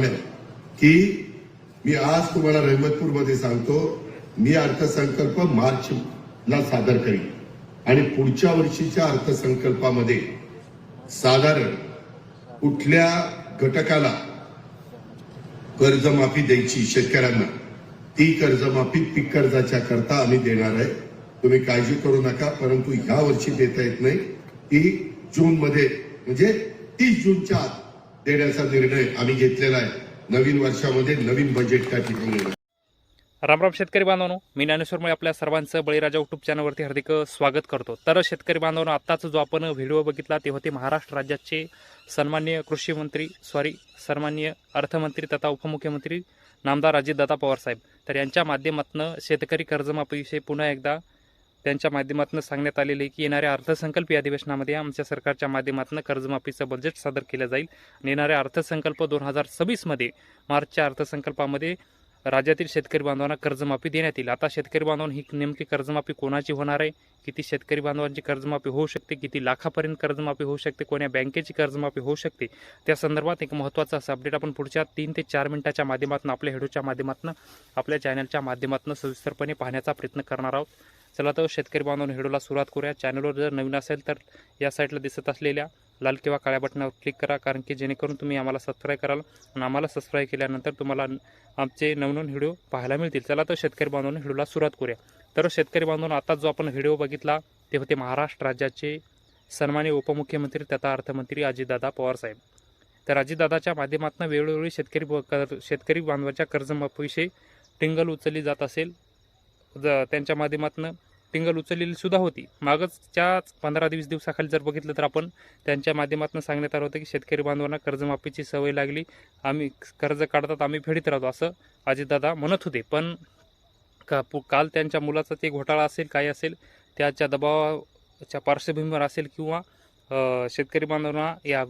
मागण्या की मी आज तुम्हाला रहमतपूरमध्ये सांगतो मी अर्थसंकल्प मार्चला सादर करीन. आणि पुढच्या वर्षीच्या अर्थसंकल्पामध्ये साधारण कुठल्या घटकाला कर्जमाफी द्यायची शेतकऱ्यांना ती कर्जमाफी पीक कर्जाच्या करता आम्ही देणार आहे. तुम्ही काळजी करू नका परंतु ह्या वर्षी देता येत नाही. ती जून मध्ये म्हणजे तीस जूनच्या आत. देण्याचा निर्णय आम्ही घेतलेला आहे. नवीन वर्षामध्ये नवीन बजेट त्या ठिकाणी रामराम शेतकरी बांधवांनो मी ज्ञानेश्वरमुळे आपल्या सर्वांचं बळीराजा युट्यूब चॅनलवरती हार्दिक स्वागत करतो. तर शेतकरी बांधवांनो आत्ताच जो आपण व्हिडिओ बघितला ते होते महाराष्ट्र राज्याचे सन्मान्य कृषी मंत्री सॉरी सन्मान्य अर्थमंत्री तथा उपमुख्यमंत्री नामदार अजितदादा पवार साहेब. तर यांच्या माध्यमातून शेतकरी कर्जमाफीविषयी पुन्हा एकदा त्यांच्या माध्यमातून सांगण्यात आलेले की येणाऱ्या अर्थसंकल्पीय अधिवेशनामध्ये आमच्या सरकारच्या माध्यमातून कर्जमाफीचं बजेट सादर केलं जाईल. आणि येणाऱ्या अर्थसंकल्प दोन हजार सव्वीसमध्ये मार्चच्या अर्थसंकल्पामध्ये राज्यातील शेतकरी बांधवांना कर्जमाफी देण्यात येईल. आता शेतकरी बांधवांना ही नेमकी कर्जमाफी कोणाची होणार आहे? किती शेतकरी बांधवांची कर्जमाफी होऊ शकते? किती लाखापर्यंत कर्जमाफी होऊ शकते? कोण्या बँकेची कर्जमाफी होऊ शकते? त्या संदर्भात एक महत्त्वाचा असा अपडेट आपण पुढच्या तीन ते चार मिनिटाच्या माध्यमातून आपल्या हेडूच्या माध्यमातून आपल्या चॅनलच्या माध्यमातून सविस्तरपणे पाहण्याचा प्रयत्न करणार आहोत. चला तर शेतकरी बांधवांनो हेडूला सुरुवात करूया. चॅनलवर जर नवीन असेल तर या साईडला दिसत असलेल्या लाल किंवा काळ्या बटनावर क्लिक करा कारण की जेणेकरून तुम्ही आम्हाला सबस्क्राईब कराल. आणि आम्हाला सबस्क्राईब केल्यानंतर तुम्हाला आमचे नवनवीन व्हिडिओ पाहायला मिळतील. चला तर शेतकरी बांधवांनो व्हिडिओला सुरुवात करूया. तर शेतकरी बांधवांनो आता जो आपण व्हिडिओ बघितला ते होते महाराष्ट्र राज्याचे सन्मान्य उपमुख्यमंत्री तथा अर्थमंत्री अजितदादा पवारसाहेब तर अजितदादाच्या माध्यमातून वेळोवेळी शेतकरी ब- कर- शेतकरी बांधवाच्या कर्जमाफीविषयी टिंगल उचलली जात असेल. ज- त्यांच्या माध्यमातून टिंगल उचललेली सुद्धा होती. मागच्या पंधरा वीस दिवसाखाली जर बघितलं तर आपण त्यांच्या माध्यमातून सांगण्यात आलं होतं की शेतकरी बांधवांना कर्जमाफीची सवय लागली. आम्ही कर्ज काढतात आम्ही फेडीत राहतो असं अजितदादा म्हणत होते. पण का पु- काल त्यांच्या मुलाचा ते घोटाळा असेल काय असेल त्याच्या दबावाच्या पार्श्वभूमीवर असेल किंवा शेतकरी बांधवांना या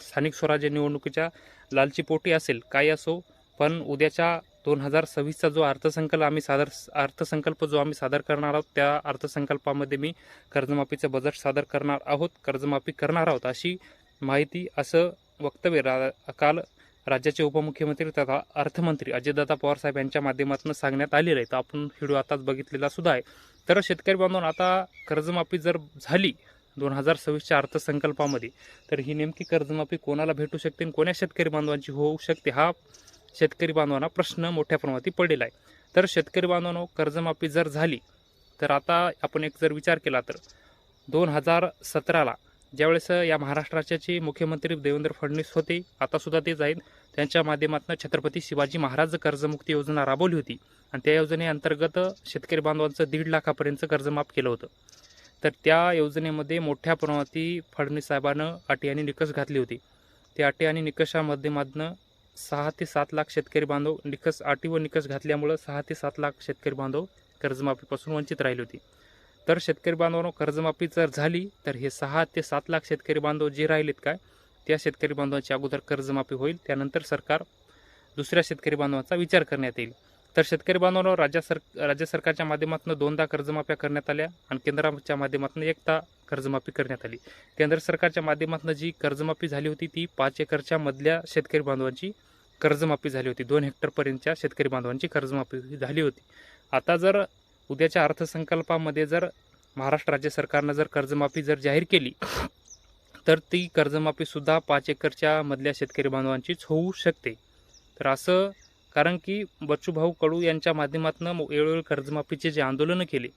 स्थानिक स्वराज्य निवडणुकीच्या लालची पोटी असेल काय असो पण उद्याच्या दोन हजार सव्वीसचा जो अर्थसंकल्प आम्ही सादर अर्थसंकल्प जो आम्ही सादर करणार आहोत त्या अर्थसंकल्पामध्ये मी कर्जमाफीचं बजेट सादर करणार आहोत कर्जमाफी करणार आहोत अशी माहिती असं वक्तव्य रा काल राज्याचे उपमुख्यमंत्री तथा अर्थमंत्री अजितदादा पवार साहेब यांच्या माध्यमातून सांगण्यात आलेलं आहे. तर आपण व्हिडिओ आताच बघितलेला सुद्धा आहे. तर शेतकरी बांधवांनो आता कर्जमाफी जर झाली दोन हजार सव्वीसच्या अर्थसंकल्पामध्ये तर ही नेमकी कर्जमाफी कोणाला भेटू शकते आणि कोण्या शेतकरी बांधवांची होऊ शकते हा शेतकरी बांधवांना प्रश्न मोठ्या प्रमाणात पडलेला आहे. तर शेतकरी बांधवांनो कर्जमाफी जर झाली तर आता आपण एक जर विचार केला तर दोन हजार सतराला ज्यावेळेस या महाराष्ट्राचे मुख्यमंत्री देवेंद्र फडणवीस होते आतासुद्धा ते तेच आहेत त्यांच्या माध्यमातून छत्रपती शिवाजी महाराज कर्जमुक्ती योजना राबवली होती. आणि त्या योजनेअंतर्गत शेतकरी बांधवांचं दीड लाखापर्यंत कर्जमाफ केलं होतं. तर त्या योजनेमध्ये मोठ्या प्रमाणात फडणवीस साहेबानं अटी आणि निकष घातली होती. त्या अटी आणि निकषामाध्यमातनं सहा ते सात लाख शेतकरी बांधव निकष अटी व निकष घातल्यामुळं सहा ते सात लाख शेतकरी बांधव कर्जमाफीपासून वंचित राहिले होते. तर शेतकरी बांधवांनो कर्जमाफी जर झाली तर हे सहा ते सात लाख शेतकरी बांधव जे राहिलेत काय त्या शेतकरी बांधवांची अगोदर कर्जमाफी होईल. त्यानंतर सरकार दुसऱ्या शेतकरी बांधवांचा विचार करण्यात येईल. तर शेतकरी बांधवांनो राज्य सर राज्य सरकारच्या माध्यमातून दोनदा कर्जमाफ्या करण्यात आल्या आणि केंद्राच्या माध्यमातून एकदा कर्जमाफी करण्यात आली. केंद्र सरकारच्या माध्यमातून जी कर्जमाफी झाली होती ती पाच एकरच्या मधल्या शेतकरी बांधवांची कर्जमाफी झाली होती. दोन हेक्टरपर्यंतच्या शेतकरी बांधवांची कर्जमाफी झाली होती. आता जर उद्याच्या अर्थसंकल्पामध्ये जर महाराष्ट्र राज्य सरकारनं जर कर्जमाफी जर जाहीर केली तर ती कर्जमाफीसुद्धा पाच एकरच्या मधल्या शेतकरी बांधवांचीच होऊ शकते. तर असं कारण की बच्चूभाऊ कडू यांच्या माध्यमातून वेळोवेळी कर्जमाफीचे जे आंदोलनं केले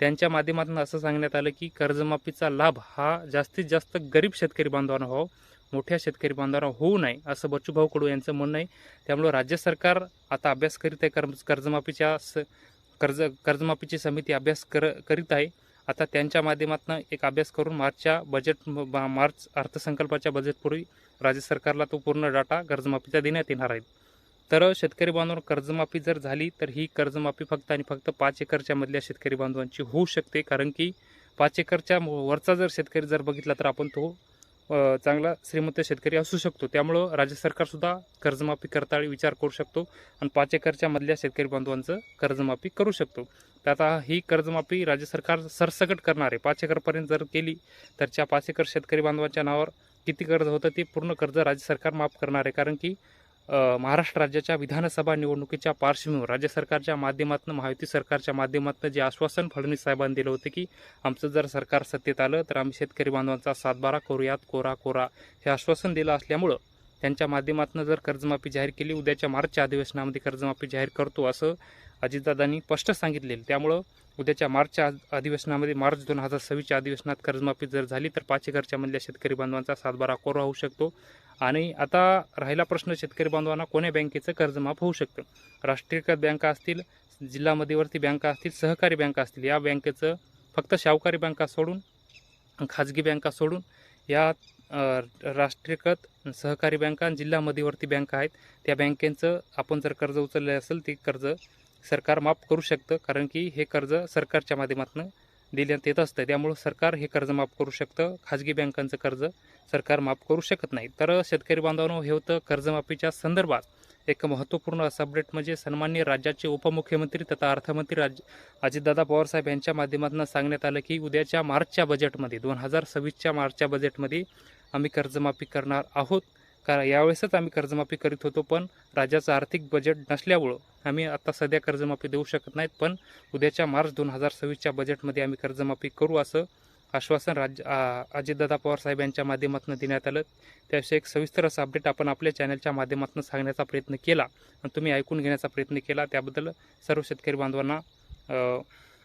त्यांच्या माध्यमातून असं सांगण्यात आलं की कर्जमाफीचा लाभ हा जास्तीत जास्त गरीब शेतकरी बांधवांना व्हावा मोठ्या शेतकरी बांधवांना होऊ नये असं बच्चूभाऊ कडू यांचं म्हणणं आहे. त्यामुळं राज्य सरकार आता अभ्यास करीत आहे कर्ज कर्जमाफीच्या स कर्ज कर्जमाफीची समिती अभ्यास कर करीत आहे. आता त्यांच्या माध्यमातून एक अभ्यास करून मार्चच्या बजेट मार्च अर्थसंकल्पाच्या बजेटपूर्वी राज्य सरकारला तो पूर्ण डाटा कर्जमाफीचा देण्यात येणार आहे. तर शेतकरी बांधवांवर कर्जमाफी जर झाली तर ही कर्जमाफी फक्त आणि फक्त पाच एकरच्या मधल्या शेतकरी बांधवांची होऊ शकते. कारण की पाच एकरच्या वरचा जर शेतकरी जर बघितला तर आपण तो चांगला श्रीमंत शेतकरी असू शकतो. त्यामुळं राज्य सरकारसुद्धा कर्जमाफी करता विचार करू शकतो आणि पाच एकरच्या मधल्या शेतकरी बांधवांचं कर्जमाफी करू शकतो. तर आता ही कर्जमाफी राज्य सरकार सरसकट करणार आहे. पाच एकरपर्यंत जर केली तर त्या पाच एकर शेतकरी बांधवांच्या नावावर किती कर्ज होतं ते पूर्ण कर्ज राज्य सरकार माफ करणार आहे. कारण की महाराष्ट्र राज्याच्या विधानसभा निवडणुकीच्या पार्श्वभूमीवर राज्य सरकारच्या माध्यमातून महायुती सरकारच्या माध्यमातून जे आश्वासन फडणवीस साहेबांनी दिलं होतं की आमचं जर सरकार सत्तेत आलं तर आम्ही शेतकरी बांधवांचा सातबारा करूयात कोरा कोरा हे आश्वासन दिलं असल्यामुळं त्यांच्या माध्यमातून जर कर्जमाफी जाहीर केली उद्याच्या मार्चच्या अधिवेशनामध्ये कर्जमाफी जाहीर करतो असं अजितदादांनी स्पष्ट सांगितलेलं. त्यामुळं उद्याच्या मार्चच्या अधिवेशनामध्ये मार्च दोन हजार सव्वीसच्या अधिवेशनात कर्जमाफी जर झाली तर पाच एकरच्या मधल्या शेतकरी बांधवांचा सातबारा कोरा होऊ शकतो. आणि आता राहिला प्रश्न शेतकरी बांधवांना कोण्या बँकेचं कर्जमाफ होऊ शकतं? राष्ट्रीयकृत बँका असतील जिल्हा मध्यवर्ती बँका असतील सहकारी बँका असतील या बँकेचं फक्त शाहकारी बँका सोडून खाजगी बँका सोडून या राष्ट्रीयकृत सहकारी बँका आणि जिल्हा मध्यवर्ती बँका आहेत त्या बँकेचं आपण जर कर्ज उचलले असेल ते कर्ज सरकार माफ करू शकतं कारण की हे कर्ज सरकारच्या माध्यमातून देण्यात येत असतं. त्यामुळं सरकार हे कर्ज माफ करू शकतं. खाजगी बँकांचं कर्ज सरकार माफ करू शकत नाही. तर शेतकरी बांधवांनो हे होतं कर्जमाफीच्या संदर्भात. एक महत्त्वपूर्ण असं अपडेट म्हणजे सन्माननीय राज्याचे उपमुख्यमंत्री तथा अर्थमंत्री राज अजितदादा पवारसाहेब यांच्या माध्यमातून सांगण्यात आलं की उद्याच्या मार्चच्या बजेटमध्ये दोन हजार सव्वीसच्या मार्चच्या बजेटमध्ये आम्ही कर्जमाफी करणार आहोत. कारण यावेळेसच आम्ही कर्जमाफी करीत होतो पण राज्याचं आर्थिक बजेट नसल्यामुळं आम्ही आता सध्या कर्जमाफी देऊ शकत नाहीत पण उद्याच्या मार्च दोन हजार सव्वीसच्या बजेटमध्ये आम्ही कर्जमाफी करू असं आश्वासन राज्य अजितदादा पवार साहेब यांच्या माध्यमातून देण्यात आलं. त्याविषयी एक सविस्तर असं अपडेट आपण आपल्या चॅनलच्या माध्यमातून सांगण्याचा प्रयत्न केला आणि तुम्ही ऐकून घेण्याचा प्रयत्न केला. त्याबद्दल सर्व शेतकरी बांधवांना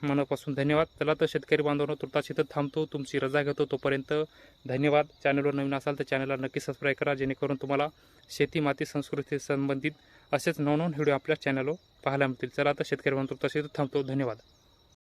मनापासून धन्यवाद. चला तर शेतकरी बांधवांनो तुर्तास इथं थांबतो. तुमची रजा घेतो तोपर्यंत धन्यवाद. चॅनलवर नवीन असाल तर चॅनलला नक्की सबस्क्राईब करा जेणेकरून तुम्हाला शेती माती संस्कृती संबंधित असेच नवनवन व्हिडिओ आपल्या चॅनलवर पाहायला मिळतील. चला तर शेतकरी बांधव तुर्तास इथं थांबतो. धन्यवाद.